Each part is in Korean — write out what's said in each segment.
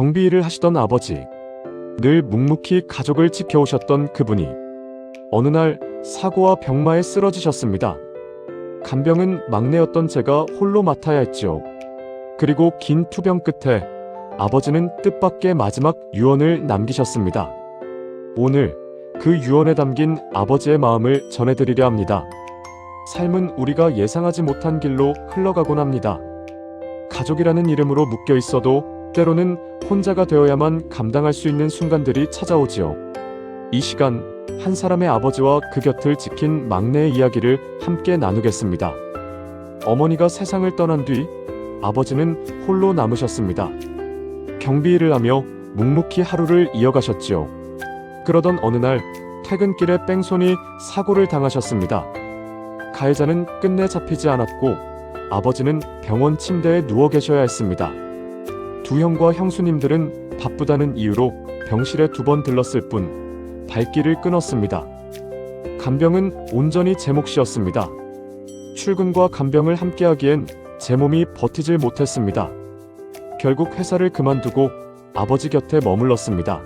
경비 일을 하시던 아버지. 늘 묵묵히 가족을 지켜오셨던 그분이 어느 날 사고와 병마에 쓰러지셨습니다. 간병은 막내였던 제가 홀로 맡아야 했죠. 그리고 긴 투병 끝에 아버지는 뜻밖의 마지막 유언을 남기셨습니다. 오늘 그 유언에 담긴 아버지의 마음을 전해드리려 합니다. 삶은 우리가 예상하지 못한 길로 흘러가곤 합니다. 가족이라는 이름으로 묶여 있어도 때로는 혼자가 되어야만 감당할 수 있는 순간들이 찾아오지요. 이 시간 한 사람의 아버지와 그 곁을 지킨 막내의 이야기를 함께 나누겠습니다. 어머니가 세상을 떠난 뒤 아버지는 홀로 남으셨습니다. 경비 일을 하며 묵묵히 하루를 이어가셨지요. 그러던 어느 날 퇴근길에 뺑소니 사고를 당하셨습니다. 가해자는 끝내 잡히지 않았고 아버지는 병원 침대에 누워 계셔야 했습니다. 두 형과 형수님들은 바쁘다는 이유로 병실에 두 번 들렀을 뿐 발길을 끊었습니다. 간병은 온전히 제 몫이었습니다. 출근과 간병을 함께하기엔 제 몸이 버티질 못했습니다. 결국 회사를 그만두고 아버지 곁에 머물렀습니다.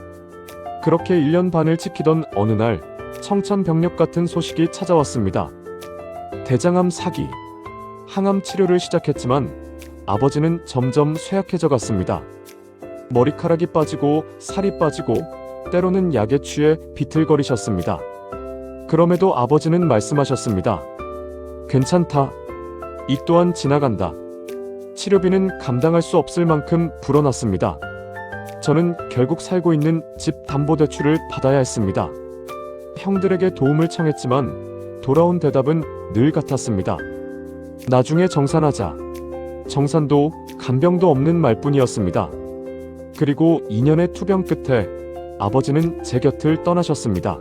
그렇게 1년 반을 지키던 어느 날 청천벽력 같은 소식이 찾아왔습니다. 대장암 사기. 항암 치료를 시작했지만 아버지는 점점 쇠약해져 갔습니다. 머리카락이 빠지고 살이 빠지고 때로는 약에 취해 비틀거리셨습니다. 그럼에도 아버지는 말씀하셨습니다. 괜찮다. 이 또한 지나간다. 치료비는 감당할 수 없을 만큼 불어났습니다. 저는 결국 살고 있는 집 담보대출을 받아야 했습니다. 형들에게 도움을 청했지만 돌아온 대답은 늘 같았습니다. 나중에 정산하자. 정산도 간병도 없는 말뿐이었습니다. 그리고 2년의 투병 끝에 아버지는 제 곁을 떠나셨습니다.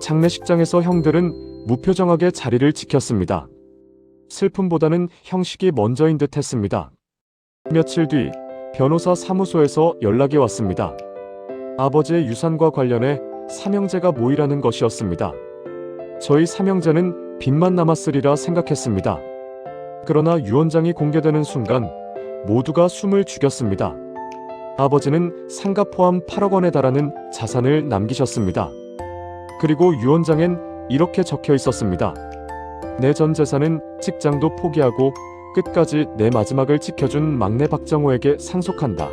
장례식장에서 형들은 무표정하게 자리를 지켰습니다. 슬픔보다는 형식이 먼저인 듯 했습니다. 며칠 뒤 변호사 사무소에서 연락이 왔습니다. 아버지의 유산과 관련해 삼형제가 모이라는 것이었습니다. 저희 삼형제는 빚만 남았으리라 생각했습니다. 그러나 유언장이 공개되는 순간 모두가 숨을 죽였습니다. 아버지는 상가 포함 8억 원에 달하는 자산을 남기셨습니다. 그리고 유언장엔 이렇게 적혀 있었습니다. 내 전 재산은 직장도 포기하고 끝까지 내 마지막을 지켜준 막내 박정호에게 상속한다.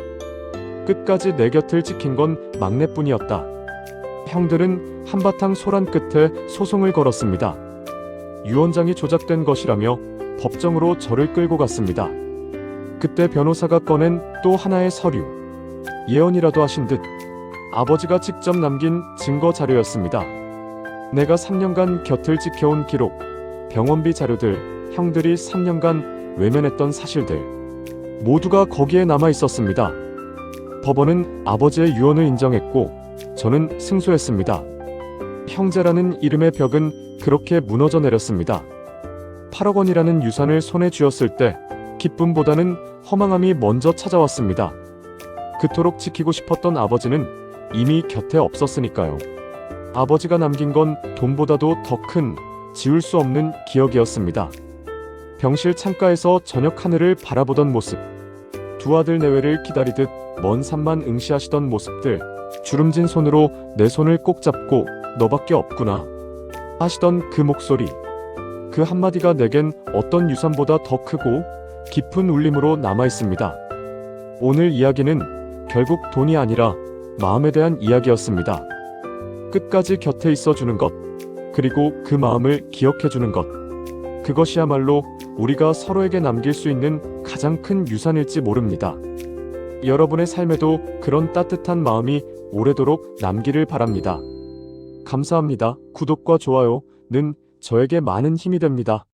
끝까지 내 곁을 지킨 건 막내뿐이었다. 형들은 한바탕 소란 끝에 소송을 걸었습니다. 유언장이 조작된 것이라며 법정으로 저를 끌고 갔습니다. 그때 변호사가 꺼낸 또 하나의 서류. 예언이라도 하신 듯 아버지가 직접 남긴 증거 자료였습니다. 내가 3년간 곁을 지켜온 기록, 병원비 자료들, 형들이 3년간 외면했던 사실들. 모두가 거기에 남아 있었습니다. 법원은 아버지의 유언을 인정했고, 저는 승소했습니다. 형제라는 이름의 벽은 그렇게 무너져 내렸습니다. 8억 원이라는 유산을 손에 쥐었을 때 기쁨보다는 허망함이 먼저 찾아왔습니다. 그토록 지키고 싶었던 아버지는 이미 곁에 없었으니까요. 아버지가 남긴 건 돈보다도 더 큰 지울 수 없는 기억이었습니다. 병실 창가에서 저녁 하늘을 바라보던 모습, 두 아들 내외를 기다리듯 먼 산만 응시하시던 모습들, 주름진 손으로 내 손을 꼭 잡고 너밖에 없구나 하시던 그 목소리, 그 한마디가 내겐 어떤 유산보다 더 크고 깊은 울림으로 남아 있습니다. 오늘 이야기는 결국 돈이 아니라 마음에 대한 이야기였습니다. 끝까지 곁에 있어 주는 것, 그리고 그 마음을 기억해 주는 것. 그것이야말로 우리가 서로에게 남길 수 있는 가장 큰 유산일지 모릅니다. 여러분의 삶에도 그런 따뜻한 마음이 오래도록 남기를 바랍니다. 감사합니다. 구독과 좋아요는 저에게 많은 힘이 됩니다.